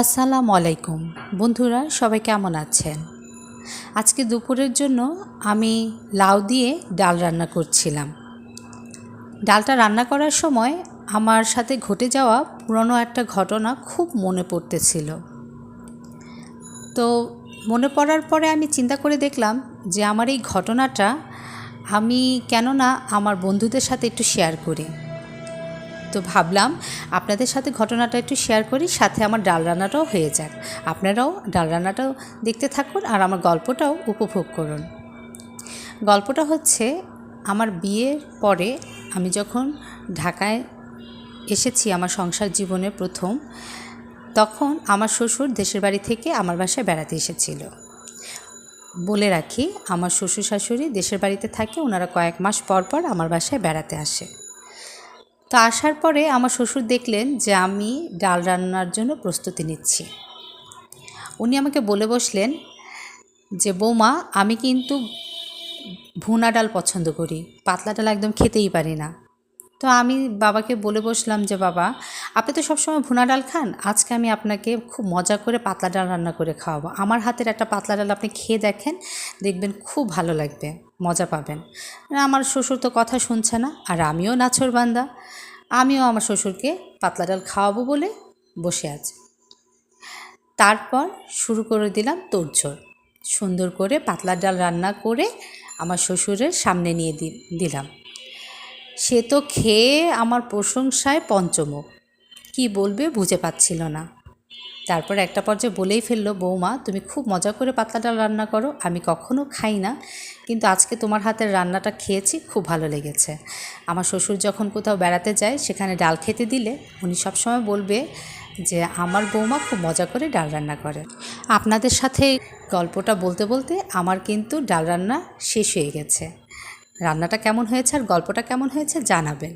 আসসালামু আলাইকুম। বন্ধুরা, সবাই কেমন আছেন? আজকে দুপুরের জন্য আমি লাউ দিয়ে ডাল রান্না করছিলাম। ডালটা রান্না করার সময় আমার সাথে ঘটে যাওয়া পুরনো একটা ঘটনা খুব মনে পড়তেছিল। তো মনে পড়ার পরে আমি চিন্তা করে দেখলাম যে আমার এই ঘটনাটা আমি কেন না আমার বন্ধুদের সাথে একটু শেয়ার করি। তো ভাবলাম আপনাদের সাথে ঘটনাটা একটু শেয়ার করি, সাথে আমার ডাল রান্নাটাও হয়ে যাক। আপনারাও ডাল রান্নাটাও দেখতে থাকুন আর আমার গল্পটাও উপভোগ করুন। গল্পটা হচ্ছে, আমার বিয়ের পরে আমি যখন ঢাকায় এসেছি আমার সংসার জীবনে প্রথম, তখন আমার শ্বশুর দেশের বাড়ি থেকে আমার বাসায় বেড়াতে এসেছিল। বলে রাখি, আমার শ্বশুর শাশুড়ি দেশের বাড়িতে থাকে, ওনারা কয়েক মাস পর পর আমার বাসায় বেড়াতে আসে। তো আসার পরে আমার শ্বশুর দেখলেন যে আমি ডাল রান্নার জন্য প্রস্তুতি নিচ্ছি। উনি আমাকে বলে বসলেন যে, বৌমা, আমি কিন্তু ভুনা ডাল পছন্দ করি। পাতলা ডাল একদম খেতেই পারি না। তো আমি বাবাকে বলে বসলাম যে, বাবা, আপনি তো সবসময় ভুনা ডাল খান। আজকে আমি আপনাকে খুব মজা করে পাতলা ডাল রান্না করে খাওয়াবো। আমার হাতের একটা পাতলা ডাল আপনি খেয়ে দেখেন, দেখবেন খুব ভালো লাগবে, মজা পাবেন। আমার শ্বশুর তো কথা শুনছে না, আর আমিও নাছর বান্দা আমিও আমার শ্বশুরকে পাতলা ডাল খাওয়াবো বলে বসে আছি। তারপর শুরু করে দিলাম তোড়জোড়। সুন্দর করে পাতলা ডাল রান্না করে আমার শ্বশুরের সামনে নিয়ে দিলাম। সে তো খেয়ে আমার প্রশংসায় পঞ্চমুখ। কি বলবে বুঝে পাচ্ছিল না। তারপর একটা পর্যায়ে বলেই ফেলল, বৌমা, তুমি খুব মজা করে পাতলা ডাল রান্না করো, আমি কখনো খাই না, কিন্তু আজকে তোমার হাতের রান্নাটা খেয়েছি, খুব ভালো লেগেছে। আমার শ্বশুর যখন কোথাও বেড়াতে যায়, সেখানে ডাল খেতে দিলে উনি সবসময় বলবে যে, আমার বৌমা খুব মজা করে ডাল রান্না করে। আপনাদের সাথে গল্পটা বলতে বলতে আমার কিন্তু ডাল রান্না শেষ হয়ে গেছে। রান্নাটা কেমন হয়েছে আর গল্পটা কেমন হয়েছে জানাবেন।